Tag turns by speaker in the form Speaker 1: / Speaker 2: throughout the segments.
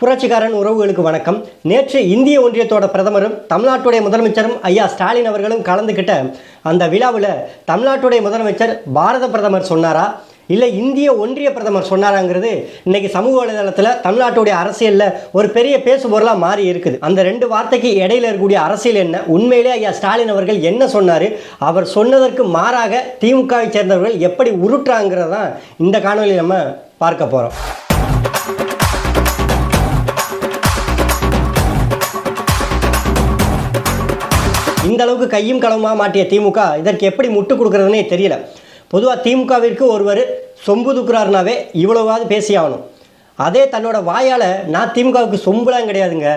Speaker 1: புரட்சிகாரன் உறவுகளுக்கு வணக்கம். நேற்று இந்திய ஒன்றியத்தோட பிரதமரும் தமிழ்நாட்டுடைய முதலமைச்சரும் ஐயா ஸ்டாலின் அவர்களும் கலந்துக்கிட்ட அந்த விழாவில் தமிழ்நாட்டுடைய முதலமைச்சர் பாரத பிரதமர் சொன்னாரா? இல்லை இந்திய ஒன்றிய பிரதமர் சொன்னாராங்கிறது இன்றைக்கி சமூக வலைதளத்தில் தமிழ்நாட்டுடைய அரசியலில் ஒரு பெரிய பேசுபொருளாக மாறி இருக்குது. அந்த ரெண்டு வார்த்தைக்கு இடையில இருக்கக்கூடிய அரசியல் என்ன? உண்மையிலே ஐயா ஸ்டாலின் அவர்கள் என்ன சொன்னார்? அவர் சொன்னதற்கு மாறாக திமுகவை சேர்ந்தவர்கள் எப்படி உருட்டுறாங்கிறதான் இந்த காணொலி நம்ம பார்க்க போகிறோம் இந்த அளவுக்கு கையும் களவுமா மாட்டிய திமுக? இதற்கு எப்படி முட்டு கொடுக்குறதுனே தெரியல. பொதுவாக திமுகவிற்கு ஒருவர் சொம்பு தூக்குறாருனாவே இவ்வளோவாவது பேசி ஆகணும் அதே தன்னோட வாயால் நான் திமுகவுக்கு சொம்புலாம் கிடையாதுங்க.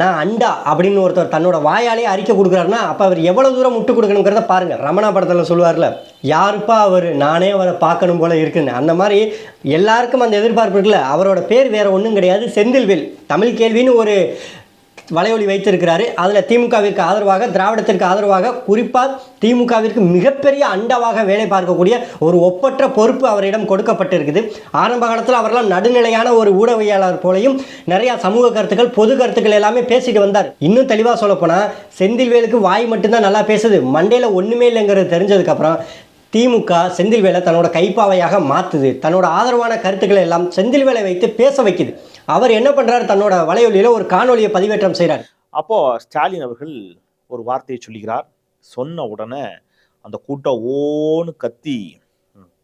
Speaker 1: நான் அண்டா அப்படின்னு ஒருத்தர் தன்னோட வாயாலே அறிக்கை கொடுக்குறாருன்னா அப்போ அவர் எவ்வளோ தூரம் முட்டு கொடுக்கணுங்கிறத பாருங்கள் ரமணா படத்தில் சொல்லுவார்ல யாருப்பா அவர்? நானே அவரை பார்க்கணும் போல இருக்குன்னு. அந்த மாதிரி எல்லாருக்கும் அந்த எதிர்பார்ப்பு இருக்குல்ல. அவரோட பேர் வேறு ஒன்றும் கிடையாது. செந்தில்வேல் தமிழ் கேள்வின்னு ஒரு வலையொலி வைத்திருக்கிறாரு. அதில் திமுகவிற்கு ஆதரவாக திராவிடத்திற்கு ஆதரவாக குறிப்பாக திமுகவிற்கு மிகப்பெரிய அண்டவாக வேலை பார்க்கக்கூடிய ஒரு ஒப்பற்ற பொறுப்பு அவரிடம் கொடுக்கப்பட்டிருக்குது. ஆரம்ப காலத்தில் அவரெல்லாம் நடுநிலையான ஒரு ஊடகவியலாளர் போலையும் நிறையா சமூக கருத்துக்கள் பொது கருத்துக்கள் எல்லாமே பேசிட்டு வந்தார். இன்னும் தெளிவாக சொல்லப்போனால் செந்தில்வேலுக்கு வாய் மட்டும்தான் நல்லா பேசுது. மண்டையில் ஒன்றுமே இல்லைங்கிறது தெரிஞ்சதுக்கப்புறம் திமுக செந்தில்வேலை தன்னோட கைப்பாவையாக மாற்றுது தன்னோட ஆதரவான கருத்துக்களை எல்லாம் செந்தில்வேலை வைத்து பேச வைக்குது. அவர் என்ன பண்ணுறாரு தன்னோட வலையொலியில் ஒரு காணொலியை பதிவேற்றம் செய்கிறார்
Speaker 2: அப்போ ஸ்டாலின் அவர்கள் ஒரு வார்த்தையை சொல்லுகிறார். சொன்ன உடனே அந்த கூட்டம் ஓன்னு கத்தி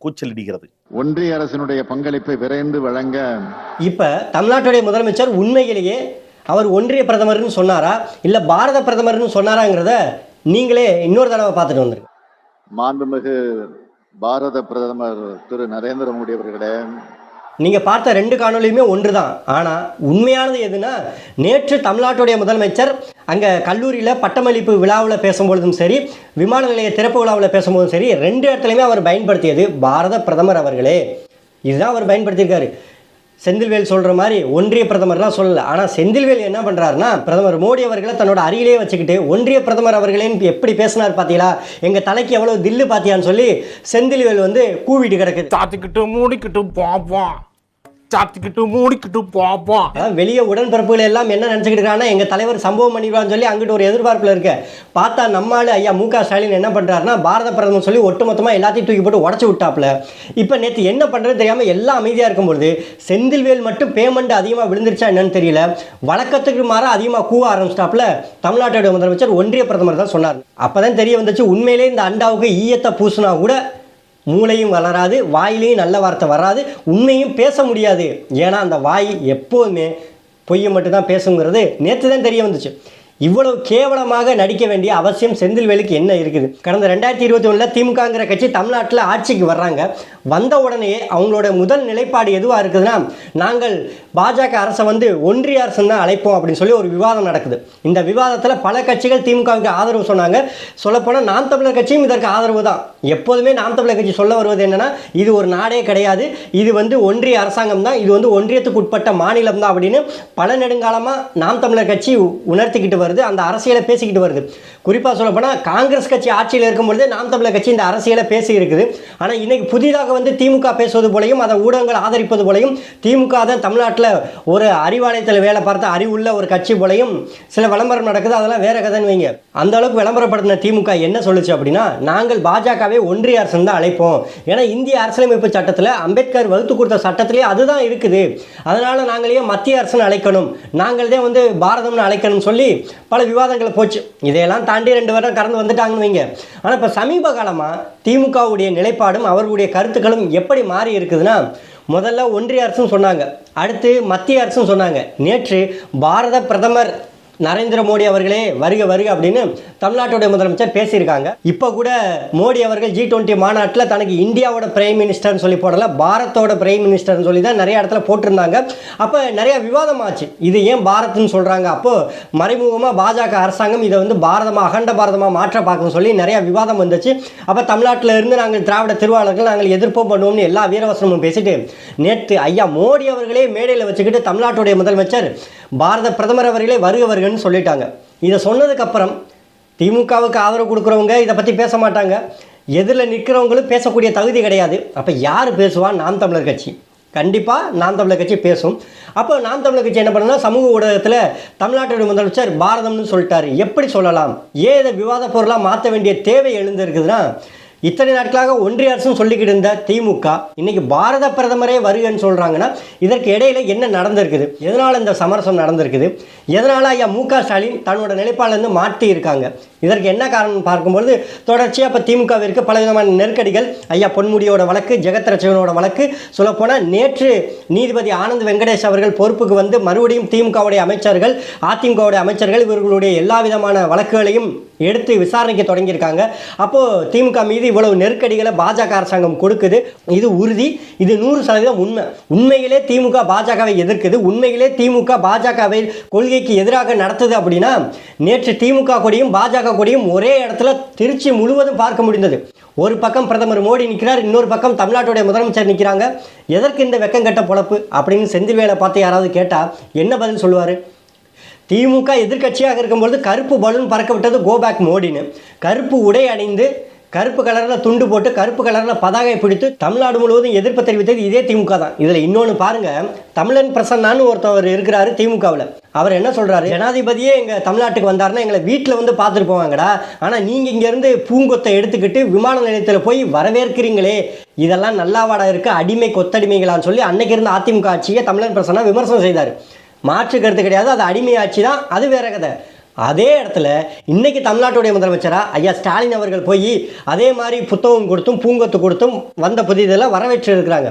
Speaker 2: கூச்சலிடுகிறது.
Speaker 3: ஒன்றிய அரசினுடைய பங்களிப்பை விரைந்து வழங்க
Speaker 1: இப்போ தமிழ்நாட்டுடைய முதலமைச்சர் உண்மையிலேயே அவர் ஒன்றிய பிரதமர்னு சொன்னாரா? இல்லை பாரத பிரதமர்னு சொன்னாராங்கிறத நீங்களே இன்னொரு தடவை பார்த்துட்டு வந்துருங்க.
Speaker 3: மாண்புமிகு பாரத பிரதமர் திரு நரேந்திர மோடி அவர்களே.
Speaker 1: நீங்கள் பார்த்த ரெண்டு காணொலியுமே ஒன்று தான் ஆனால் உண்மையானது எதுனா நேற்று தமிழ்நாட்டுடைய முதலமைச்சர் அங்கே கல்லூரியில் பட்டமளிப்பு விழாவில் பேசும்பொழுதும் சரி விமான நிலைய திறப்பு விழாவில் பேசும்போதும் சரி ரெண்டு இடத்துலையுமே அவர் பயன்படுத்தியது பாரத பிரதமர் அவர்களே. இதுதான் அவர் பயன்படுத்தியிருக்காரு. செந்தில்வேல் சொல்கிற மாதிரி ஒன்றிய பிரதமர்லாம் சொல்லலை. ஆனால் செந்தில்வேல் என்ன பண்ணுறாருன்னா பிரதமர் மோடி அவர்களை தன்னோட அருகிலே வச்சுக்கிட்டு ஒன்றிய பிரதமர் அவர்களேன்னு எப்படி பேசினார் பார்த்தீங்களா எங்கள் தலைக்கு எவ்வளோ தில்லு பார்த்தியான்னு சொல்லி செந்தில்வேல் வந்து கூவிட்டு கிடக்குது.
Speaker 4: சாத்திக்கிட்டு மூடிக்கிட்டு பாப்போம். சாத்திக்கிட்டு மூடிக்கிட்டு பார்ப்போம்
Speaker 1: அதான் வெளியே உடன்பிறப்புகள் எல்லாம் என்ன நினச்சிக்கிட்டு இருக்காங்கன்னா எங்கள் தலைவர் சம்பவம் பண்ணிடுவான்னு சொல்லி அங்கிட்டு ஒரு எதிர்பார்ப்பில் இருக்க. பார்த்தா நம்மால் ஐயா மு க ஸ்டாலின் என்ன பண்ணுறாருன்னா பாரத பிரதமர் சொல்லி ஒட்டுமொத்தமாக எல்லாத்தையும் தூக்கி போட்டு உடச்சி விட்டாப்புல. இப்போ நேற்று என்ன பண்ணுறது தெரியாமல் எல்லாம் அமைதியாக இருக்கும்பொழுது செந்தில்வேல் மட்டும் பேமெண்ட் அதிகமாக விழுந்துருச்சா என்னன்னு தெரியல. வழக்கத்துக்கு மாற அதிகமாக கூவ ஆரம்பிச்சிட்டாப்புல. தமிழ்நாட்டோட முதலமைச்சர் ஒன்றிய பிரதமர் தான் சொன்னார். அப்போ தான் தெரிய வந்துச்சு உண்மையிலே இந்த அண்டாவுக்கு ஈயத்தை பூசினா கூட மூளையும் வளராது வாயிலையும் நல்ல வார்த்தை வராது உண்மையும் பேச முடியாது. ஏன்னா அந்த வாய் எப்போதுமே பொய்யை மட்டும்தான் பேசுங்கிறது. நேற்று தான் தெரிய வந்துச்சு. இவ்வளவு கேவலமாக நடிக்க வேண்டிய அவசியம் செந்தில்வேலுக்கு என்ன இருக்குது? கடந்த ரெண்டாயிரத்தி இருபத்தி ஒன்றில் திமுகங்கிற கட்சி தமிழ்நாட்டில் ஆட்சிக்கு வர்றாங்க. வந்த உடனேயே அவங்களோட முதல் நிலைப்பாடு எதுவாக இருக்குதுன்னா நாங்கள் பாஜக அரசை வந்து ஒன்றிய அரசு தான் அழைப்போம் அப்படின்னு சொல்லி ஒரு விவாதம் நடக்குது. இந்த விவாதத்தில் பல கட்சிகள் திமுகவுக்கு ஆதரவு சொன்னாங்க. சொல்லப்போனால் நாம் தமிழர் கட்சியும் இதற்கு ஆதரவு தான். எப்போதுமே நாம் தமிழர் கட்சி சொல்ல வருவது என்னென்னா இது ஒரு நாடே கிடையாது. இது வந்து ஒன்றிய அரசாங்கம் தான். இது வந்து ஒன்றியத்துக்கு உட்பட்ட மாநிலம் தான் அப்படின்னு பல நெடுங்காலமாக நாம் தமிழர் கட்சி உணர்த்திக்கிட்டு வருது அந்த அரசியலை பேசிக்கிட்டு வருது. குறிப்பாக சொல்லப்போனால் காங்கிரஸ் கட்சி ஆட்சியில் இருக்கும்பொழுது நாம் தமிழர் கட்சி இந்த அரசியலை பேசி இருக்குது. ஆனால் இன்னைக்கு புதிதாக வந்து திமுக பேசுவது போலையும் அதை ஊடகங்கள் ஆதரிப்பது போலையும் திமுக தான் தமிழ்நாட்டில் ஒரு அறிவாலயத்தில் வேலை பார்த்த அறிவுள்ள ஒரு கட்சி போலையும் சில விளம்பரம் நடக்குது. அதெல்லாம் வேற கதைன்னு வைங்க. அந்த அளவுக்கு விளம்பரப்படுத்தின திமுக என்ன சொல்லுச்சு அப்படின்னா நாங்கள் பாஜகவை ஒன்றிய அரசு தான் அழைப்போம். ஏன்னா இந்திய அரசியலமைப்பு சட்டத்தில் அம்பேத்கர் வகுத்து கொடுத்த சட்டத்திலே அதுதான் இருக்குது. அதனால் நாங்களே மத்திய அரசுன்னு அழைக்கணும். நாங்கள் தான் வந்து பாரதம்னு அழைக்கணும்னு சொல்லி பல விவாதங்கள் போச்சு. இதையெல்லாம் தாண்டி ரெண்டு வருடம் கடந்து வந்துட்டாங்கன்னு வைங்க. ஆனால் இப்போ சமீப காலமாக திமுகவுடைய நிலைப்பாடும் அவர்களுடைய கருத்துக்களும் எப்படி மாறி இருக்குதுன்னா முதல்ல ஒன்றிய அரசும் சொன்னாங்க. அடுத்து மத்திய அரசும் சொன்னாங்க. நேற்று பாரத பிரதமர் நரேந்திர மோடி அவர்களே வருக வருக அப்படின்னு தமிழ்நாட்டுடைய முதலமைச்சர் பேசியிருக்காங்க. இப்போ கூட மோடி அவர்கள் ஜி டுவெண்ட்டி மாநாட்டில் தனக்கு இந்தியாவோட பிரைம் மினிஸ்டர்னு சொல்லி போடல பாரத்தோட பிரைம் மினிஸ்டர்னு சொல்லி தான் நிறைய இடத்துல போட்டிருந்தாங்க. அப்போ நிறைய விவாதம் ஆச்சு. இது ஏன் பாரத்னு சொல்கிறாங்க அப்போது மறைமுகமாக பாஜக அரசாங்கம் இதை வந்து பாரதமாக அகண்ட பாரதமாக மாற்ற பார்க்கணும் சொல்லி நிறைய விவாதம் வந்துச்சு. அப்போ தமிழ்நாட்டில் இருந்து நாங்கள் திராவிட திருவாளர்கள் நாங்கள் எதிர்ப்போம் பண்ணுவோம்னு எல்லா வீரவசனமும் பேசிட்டு நேற்று ஐயா மோடி அவர்களே மேடையில் வச்சுக்கிட்டு தமிழ்நாட்டுடைய முதலமைச்சர் பாரத பிரதமர் அவர்களே வருக வருகன்னு சொல்லிட்டாங்க. இதை சொன்னதுக்கப்புறம் திமுகவுக்கு ஆதரவு கொடுக்குறவங்க இதை பற்றி பேச மாட்டாங்க. எதிரில் நிற்கிறவங்களும் பேசக்கூடிய தகுதி கிடையாது. அப்போ யார் பேசுவா? நாம் தமிழர் கட்சி. கண்டிப்பாக நாம் தமிழர் கட்சி பேசும். அப்போ நாம் தமிழர் கட்சி என்ன பண்ணுன்னா சமூக ஊடகத்தில் தமிழ்நாட்டுடைய முதலமைச்சர் பாரதம்னு சொல்லிட்டாரு. எப்படி சொல்லலாம்? ஏன் இதை விவாத பொருளாக மாற்ற வேண்டிய தேவை எழுந்திருக்குதுன்னா இத்தனை நாட்களாக ஒன்றிய அரசும் சொல்லிக்கிட்டு இருந்த திமுக இன்னைக்கு பாரத பிரதமரே வருகன்னு சொல்கிறாங்கன்னா இதற்கு இடையில என்ன நடந்திருக்குது? எதனால் இந்த சமரசம் நடந்திருக்குது? எதனால் ஐயா மு க ஸ்டாலின் தன்னோட நிலைப்பாடிலேருந்து மாற்றி இருக்காங்க? இதற்கு என்ன காரணம் பார்க்கும்பொழுது தொடர்ச்சியாக இப்போ திமுகவிற்கு பலவிதமான நெருக்கடிகள் ஐயா பொன்முடியோட வழக்கு ஜெகத்ரட்சகனோட வழக்கு சொல்லப்போனால் நேற்று நீதிபதி ஆனந்த் வெங்கடேஷ் அவர்கள் பொறுப்புக்கு வந்து மறுபடியும் திமுகவுடைய அமைச்சர்கள் அதிமுகவுடைய அமைச்சர்கள் இவர்களுடைய எல்லா விதமான வழக்குகளையும் எடுத்து விசாரணைக்கு தொடங்கியிருக்காங்க. அப்போது திமுக மீது இவ்வளவு நெருக்கடிகளை பாஜக அரசாங்கம் கொடுக்குது. இது உறுதி. இது நூறு சதவீதம் உண்மை. உண்மையிலே திமுக பாஜகவை எதிர்க்குது. உண்மையிலே திமுக பாஜகவை கொள்கைக்கு எதிராக நடத்துது அப்படின்னா நேற்று திமுக கொடியும் பாஜக கொடியும் ஒரே இடத்துல திருச்சி முழுவதும் பார்க்க முடிந்தது. ஒரு பக்கம் பிரதமர் மோடி நிற்கிறார் இன்னொரு பக்கம் தமிழ்நாட்டுடைய முதலமைச்சர் நிற்கிறாங்க எதற்கு இந்த வெக்கம் கட்ட பொழப்பு அப்படின்னு செந்தில்வேலை பார்த்து யாராவது கேட்டால் என்ன பதில் சொல்லுவார்? திமுக எதிர்க்கட்சியாக இருக்கும்பொழுது கருப்பு பலூன் பறக்க விட்டது கோபேக் மோடின்னு. கருப்பு உடை அணிந்து கருப்பு கலரில் துண்டு போட்டு கருப்பு கலரில் பதாகை பிடித்து தமிழ்நாடு முழுவதும் எதிர்ப்பு தெரிவித்தது இதே திமுக தான். இதில் இன்னொன்று பாருங்கள் தமிழன் பிரசன்னான்னு ஒருத்தவர் இருக்கிறாரு திமுகவில். அவர் என்ன சொல்கிறாரு ஜனாதிபதியே எங்கள் தமிழ்நாட்டுக்கு வந்தாருன்னா எங்களை வீட்டில் வந்து பார்த்துட்டு போவாங்கடா. ஆனால் நீங்கள் இங்கேருந்து பூங்கொத்தை எடுத்துக்கிட்டு விமான நிலையத்தில் போய் வரவேற்கிறீங்களே. இதெல்லாம் நல்லாவாடா இருக்குது அடிமை கொத்தடிமைகளான்னு சொல்லி அன்னைக்கு இருந்த அதிமுக ஆட்சியை தமிழன் பிரசன்னா விமர்சனம் செய்தார். மாற்று கருத்து கிடையாது அது அடிமை ஆட்சி தான் அது வேற கதை. அதே இடத்துல இன்றைக்கி தமிழ்நாட்டுடைய முதலமைச்சரா ஐயா ஸ்டாலின் அவர்கள் போய் அதே மாதிரி புத்தகம் கொடுத்தும் பூங்கொத்து கொடுத்தும் வந்த புதியதெல்லாம் வரவேற்று இருக்கிறாங்க.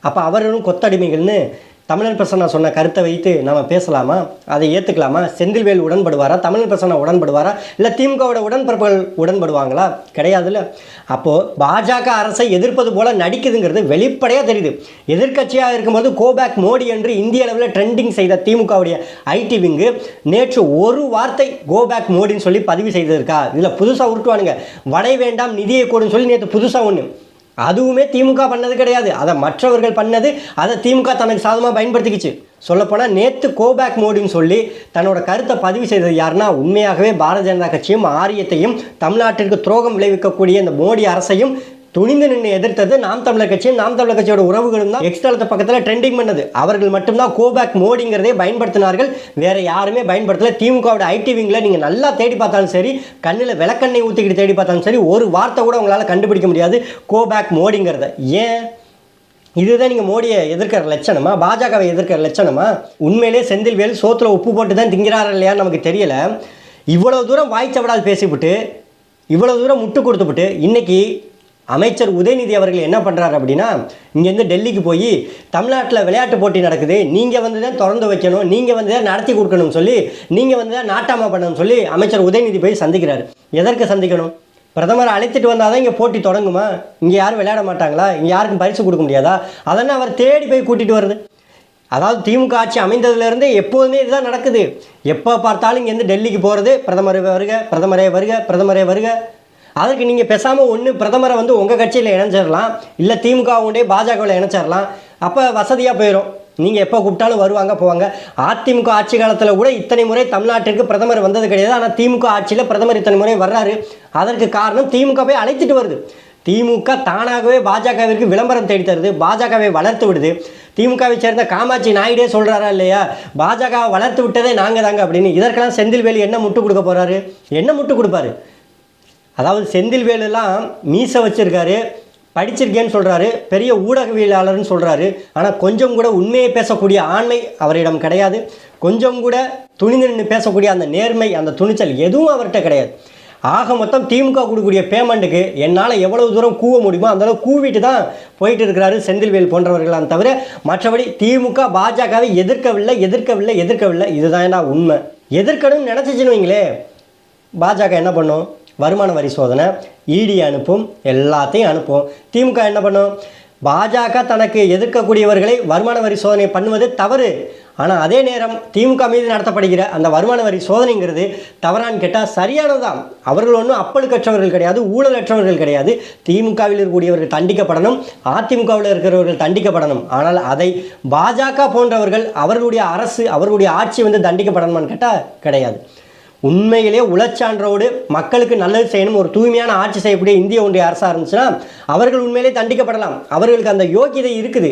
Speaker 1: அப்போ அவர்களும் கொத்தடிமைகள்னு தமிழன் பிரசன்னா சொன்ன கருத்தை வைத்து நம்ம பேசலாமா? அதை ஏற்றுக்கலாமா செந்தில்வேல் உடன்படுவாரா? தமிழன் பிரசன்னா உடன்படுவாரா? இல்லை திமுகவோட உடன்பிறப்புகள் உடன்படுவாங்களா? கிடையாதுல்ல. அப்போது பாஜக அரசை எதிர்ப்பது போல் நடிக்குதுங்கிறது வெளிப்படையாக தெரியுது. எதிர்க்கட்சியாக இருக்கும்போது கோபேக் மோடி என்று இந்திய அளவில் ட்ரெண்டிங் செய்த திமுகவுடைய ஐடி விங்கு நேற்று ஒரு வார்த்தை கோபேக் மோடின்னு சொல்லி பதிவு செய்திருக்கா. இதில் புதுசாக உருட்டுவானுங்க. வடை வேண்டாம் நிதியை கூடுன்னு சொல்லி நேற்று புதுசாக ஒன்று அதுவுமே திமுக பண்ணது கிடையாது. அதை மற்றவர்கள் பண்ணது அதை திமுக தனக்கு சாதமாக பயன்படுத்திக்கிச்சு. சொல்லப்போனால் நேற்று கோபேக் மோடின்னு சொல்லி தன்னோட கருத்தை பதிவு செய்தது யாருன்னா உண்மையாகவே பாரதிய ஜனதா கட்சியும் ஆரியத்தையும் தமிழ்நாட்டிற்கு துரோகம் விளைவிக்கக்கூடிய இந்த மோடி அரசையும் துணிந்து நின்று எதிர்த்தது நாம் தமிழர் கட்சியும் நாம் தமிழர் கட்சியோட உறவுகளும் தான் எக்ஸ்தலத்து பக்கத்தில் ட்ரெண்டிங் பண்ணது. அவர்கள் மட்டும்தான் கோபேக் மோடிங்கிறதே பயன்படுத்தினார்கள். வேற யாருமே பயன்படுத்தல. திமுகவோட ஐடி விங்கில் நீங்கள் நல்லா தேடி பார்த்தாலும் சரி கண்ணில் விளக்கண்ணை ஊற்றிக்கிட்டு தேடி பார்த்தாலும் சரி ஒரு வார்த்தை கூட உங்களால் கண்டுபிடிக்க முடியாது. கோபேக் மோடிங்கிறத ஏன்? இதுதான் நீங்கள் மோடியை எதிர்க்கிற லட்சணமா? பாஜகவை எதிர்க்கிற லட்சணமா? உண்மையிலே செந்தில்வேல் சோத்துல உப்பு போட்டு தான் திங்கிறாரா இல்லையான்னு நமக்கு தெரியல. இவ்வளோ தூரம் வாய்ச்சவடால் பேசிவிட்டு இவ்வளோ தூரம் முட்டு கொடுத்துவிட்டு இன்றைக்கி அமைச்சர் உதயநிதி அவர்கள் என்ன பண்ணுறாரு அப்படின்னா இங்கேருந்து டெல்லிக்கு போய் தமிழ்நாட்டில் விளையாட்டு போட்டி நடக்குது நீங்கள் வந்து தான் திறந்து வைக்கணும் நீங்கள் வந்து தான் நடத்தி கொடுக்கணும்னு சொல்லி நீங்கள் வந்து தான் நாட்டாமா பண்ணணும்னு சொல்லி அமைச்சர் உதயநிதி போய் சந்திக்கிறார். எதற்கு சந்திக்கணும்? பிரதமரை அழைத்துட்டு வந்தால் தான் இங்கே போட்டி தொடங்குமா? இங்கே யாரும் விளையாட மாட்டாங்களா? இங்கே யாருக்கும் பரிசு கொடுக்க முடியாதா? அதெல்லாம் அவர் தேடி போய் கூட்டிகிட்டு வருது. அதாவது திமுக ஆட்சி அமைந்ததுலேருந்து எப்போதுமே இதுதான் நடக்குது. எப்போ பார்த்தாலும் இங்கேருந்து டெல்லிக்கு போகிறது பிரதமர் வருக பிரதமரே வருக பிரதமரே வருக அதுக்கு நீங்கள் பேசாமல் ஒன்று பிரதமரை வந்து உங்கள் கட்சியில் இணைஞ்சிடலாம் இல்லை திமுகவுடைய பாஜகவில் இணைச்சிடலாம் அப்போ வசதியாக போயிடும் நீங்கள் எப்போ கூப்பிட்டாலும் வருவாங்க போவாங்க. அதிமுக ஆட்சி காலத்தில் கூட இத்தனை முறை தமிழ்நாட்டிற்கு பிரதமர் வந்தது கிடையாது. ஆனால் திமுக ஆட்சியில் பிரதமர் இத்தனை முறை வர்றாரு. அதற்கு காரணம் திமுக போய் அழைத்துட்டு வருது. திமுக தானாகவே பாஜகவிற்கு விளம்பரம் தேடி தருது. பாஜகவை வளர்த்து விடுது. திமுகவை சேர்ந்த காமாட்சி நாயுடே சொல்கிறாரா இல்லையா? பாஜகவை வளர்த்து விட்டதே நாங்கள் தாங்க அப்படின்னு. இதற்கெல்லாம் செந்தில்வேலி என்ன முட்டு கொடுக்க போகிறாரு என்ன முட்டு கொடுப்பாரு? அதாவது செந்தில்வேலுலாம் மீசை வச்சுருக்காரு படிச்சிருக்கேன்னு சொல்கிறாரு பெரிய ஊடகவியலாளர்னு சொல்கிறாரு ஆனால் கொஞ்சம் கூட உண்மையை பேசக்கூடிய ஆண்மை அவரிடம் கிடையாது. கொஞ்சம் கூட துணிந்து நின்று பேசக்கூடிய அந்த நேர்மை அந்த துணிச்சல் எதுவும் அவர்கிட்ட கிடையாது. ஆக மொத்தம் திமுக கொடுக்கக்கூடிய பேமெண்ட்டுக்கு என்னால் எவ்வளவு தூரம் கூவ முடியுமோ அந்தளவு கூவிட்டு தான் போயிட்டு இருக்கிறாரு செந்தில்வேல் போன்றவர்களாம் தவிர மற்றபடி திமுக பாஜகவை எதிர்க்கவில்லை எதிர்க்கவில்லை எதிர்க்கவில்லை. இதுதான் உண்மை? எதிர்க்கணும்னு நினச்சிச்சின்னு வைங்களே பாஜக என்ன பண்ணும்? வருமான வரி சோதனை இடி அனுப்பும் எல்லாத்தையும் அனுப்பும். திமுக என்ன பண்ணும்? பாஜக தனக்கு எதிர்க்கக்கூடியவர்களை வருமான வரி சோதனை பண்ணுவது தவறு. ஆனால் அதே நேரம் திமுக மீது நடத்தப்படுகிற அந்த வருமான வரி சோதனைங்கிறது தவறான்னு கேட்டால் சரியானதுதான். அவர்கள் ஒன்றும் அப்பழுக்கற்றவர்கள் கிடையாது ஊழலற்றவர்கள் கிடையாது. திமுகவில் இருக்கக்கூடியவர்கள் தண்டிக்கப்படணும் அதிமுகவில் இருக்கிறவர்கள் தண்டிக்கப்படணும். ஆனால் அதை பாஜக போன்றவர்கள் அவர்களுடைய அரசு அவர்களுடைய ஆட்சி வந்து தண்டிக்கப்படணுமான்னு கேட்டால் கிடையாது. உண்மையிலே உளச்சான்றோடு மக்களுக்கு நல்லது செய்யணும் ஒரு தூய்மையான ஆட்சி செய்யக்கூடிய இந்திய ஒன்றிய அரசாக இருந்துச்சுன்னா அவர்கள் உண்மையிலே தண்டிக்கப்படலாம். அவர்களுக்கு அந்த யோக்கியதை இருக்குது.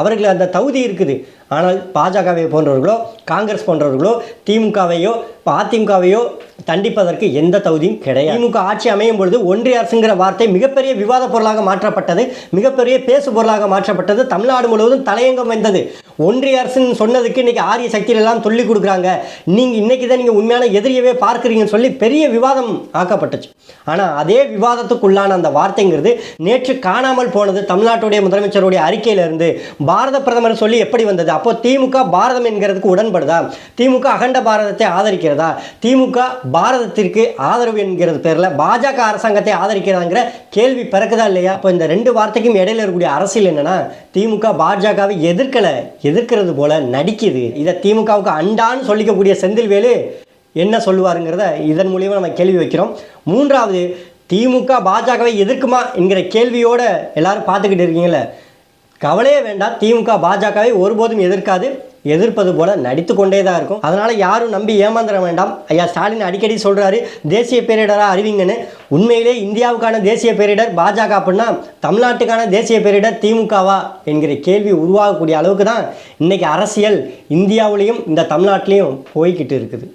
Speaker 1: அவர்களுக்கு அந்த தகுதி இருக்குது. ஆனால் பாஜகவை போன்றவர்களோ காங்கிரஸ் போன்றவர்களோ திமுகவையோ அதிமுகவையோ தண்டிப்பதற்கு எந்த தகுதியும் கிடையாது. திமுக ஆட்சி அமையும் பொழுது ஒன்றிய அரசுங்கிற வார்த்தை மிகப்பெரிய விவாத பொருளாக மாற்றப்பட்டது மிகப்பெரிய பேசு பொருளாக மாற்றப்பட்டது தமிழ்நாடு முழுவதும் தலையங்கம் வந்தது. ஒன்றிய அரசுன்னு சொன்னதுக்கு இன்றைக்கி ஆரிய சக்திகள் எல்லாம் சொல்லி கொடுக்குறாங்க. நீங்கள் இன்றைக்கி தான் நீங்கள் உண்மையான எதிரியவே பார்க்குறீங்கன்னு சொல்லி பெரிய விவாதம் ஆக்கப்பட்டுச்சு. ஆனால் அதே விவாதத்துக்குள்ளான அந்த வார்த்தைங்கிறது நேற்று காணாமல் போனது தமிழ்நாட்டுடைய முதலமைச்சருடைய அறிக்கையிலிருந்து. பாரத பிரதமர் சொல்லி எப்படி வந்தது? அப்போ திமுக பாரதம் என்கிறதுக்கு உடன்படுதா? திமுக அகண்ட பாரதத்தை ஆதரிக்கிறதா? திமுக பாரதத்திற்கு ஆதரவு என்கிறது பேரில் பாஜக அரசாங்கத்தை ஆதரிக்கிறதாங்கிற கேள்வி பிறக்குதா இல்லையா? அப்போ இந்த ரெண்டு வார்த்தைக்கும் இடையில இருக்கக்கூடிய அரசியல் என்னன்னா திமுக பாஜகவை எதிர்க்கலை எதிர்க்கிறது போல நடிக்குது. இதை திமுகவுக்கு அண்டான்னு சொல்லிக்கக்கூடிய செந்தில்வேலு என்ன சொல்லுவாருங்கிறத இதன் மூலியமாக நம்ம கேள்வி வைக்கிறோம். மூன்றாவது திமுக பாஜகவை எதிர்க்குமா என்கிற கேள்வியோட எல்லாரும் பார்த்துக்கிட்டு இருக்கீங்களே கவலையே வேண்டாம். திமுக பாஜகவை ஒருபோதும் எதிர்க்காது. எதிர்ப்பது போல நடித்து கொண்டே தான் இருக்கும். அதனால் யாரும் நம்பி ஏமாந்துட வேண்டாம். ஐயா ஸ்டாலின் அடிக்கடி சொல்கிறாரு தேசிய பேரிடராக அறிவிங்கன்னு. உண்மையிலே இந்தியாவுக்கான தேசிய பேரிடர் பாஜக அப்படின்னா தமிழ்நாட்டுக்கான தேசிய பேரிடர் திமுகவா என்கிற கேள்வி உருவாகக்கூடிய அளவுக்கு தான் இன்றைக்கி அரசியல் இந்தியாவிலையும் இந்த தமிழ்நாட்டிலையும் போய்கிட்டு இருக்குது.